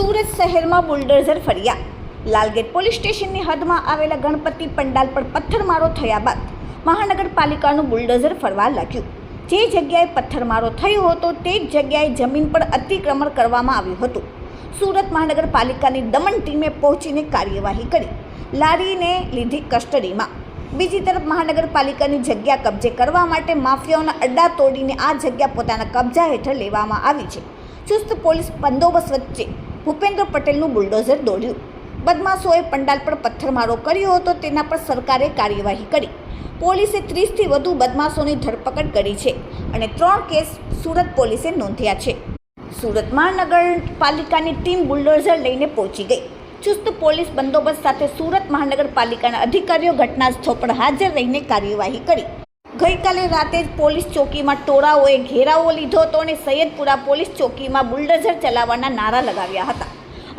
સુરત શહેરમાં બુલડોઝર ફર્યા. લાલગેટ પોલીસ સ્ટેશનની હદમાં આવેલા ગણપતિ પંડાલ પર પથ્થરમારો થયા બાદ મહાનગરપાલિકાનું બુલડોઝર ફરવા લાગ્યું. જે જગ્યાએ પથ્થરમારો થયો હતો તે જ જગ્યાએ જમીન પર અતિક્રમણ કરવામાં આવ્યું હતું. સુરત મહાનગરપાલિકાની દમન ટીમે પહોંચીને કાર્યવાહી કરી, લારીને લીધી કસ્ટડીમાં. બીજી તરફ મહાનગરપાલિકાની જગ્યા કબજે કરવા માટે માફિયાઓના અડ્ડા તોડીને આ જગ્યા પોતાના કબજા હેઠળ લેવામાં આવી છે. ચુસ્ત પોલીસ બંદોબસ્ત વચ્ચે ભૂપેન્દ્ર પટેલનું બુલડોઝર દોડ્યું. બદમાશોએ પંડાલ પર પથ્થરમારો કર્યો હતો, તેના પર સરકારે કાર્યવાહી કરી. પોલીસે ત્રીસથી વધુ બદમાશોની ધરપકડ કરી છે અને ત્રણ કેસ સુરત પોલીસે નોંધ્યા છે. સુરત મહાનગરપાલિકાની ટીમ બુલડોઝર લઈને પહોંચી ગઈ. ચુસ્ત પોલીસ બંદોબસ્ત સાથે સુરત મહાનગરપાલિકાના અધિકારીઓ ઘટના સ્થળ પર હાજર રહીને કાર્યવાહી કરી. ગઈકાલે રાતે પોલીસ ચોકીમાં ટોળાઓએ ઘેરાવો લીધો હતો અને સૈયદપુરા પોલીસ ચોકીમાં બુલડોઝર ચલાવવાના નારા લગાવ્યા હતા.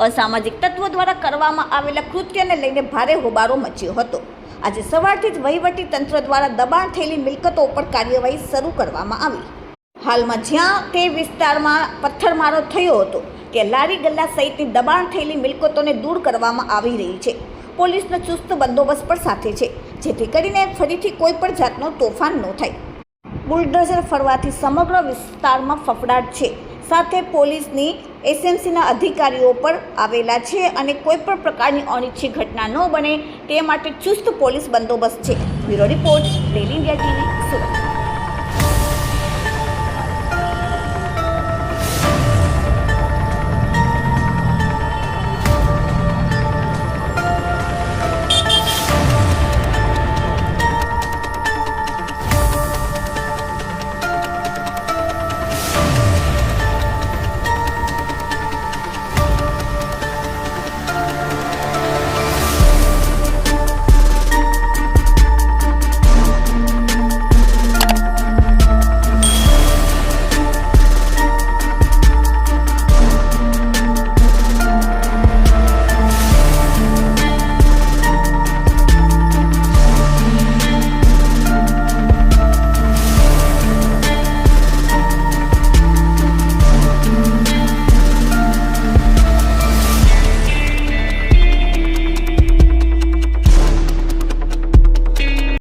અસામાજિક તત્વો દ્વારા કરવામાં આવેલા કૃત્યને લઈને ભારે હોબાળો મચ્યો હતો. આજે સવારથી જ વહીવટી તંત્ર દ્વારા દબાણ થયેલી મિલકતો ઉપર કાર્યવાહી શરૂ કરવામાં આવી. હાલમાં જ્યાં તે વિસ્તારમાં પથ્થરમારો થયો હતો, ત્યાં લારી ગલ્લા સહિતની દબાણ થયેલી મિલકતોને દૂર કરવામાં આવી રહી છે. પોલીસનો ચુસ્ત બંદોબસ્ત પણ સાથે છે. જેથી કરીને ફરીથી કોઈ પણ જાતનો તોફાન ન થાય. બુલડોઝર ફરવાથી સમગ્ર વિસ્તારમાં ફફડાટ છે. સાથે પોલીસની એસએમસીના અધિકારીઓ પણ આવેલા છે અને કોઈ પણ પ્રકારની અનિચ્છિત ઘટના ન બને તે માટે ચુસ્ત પોલીસ બંદોબસ્ત છે. Bureau report, daily India TV, Surat.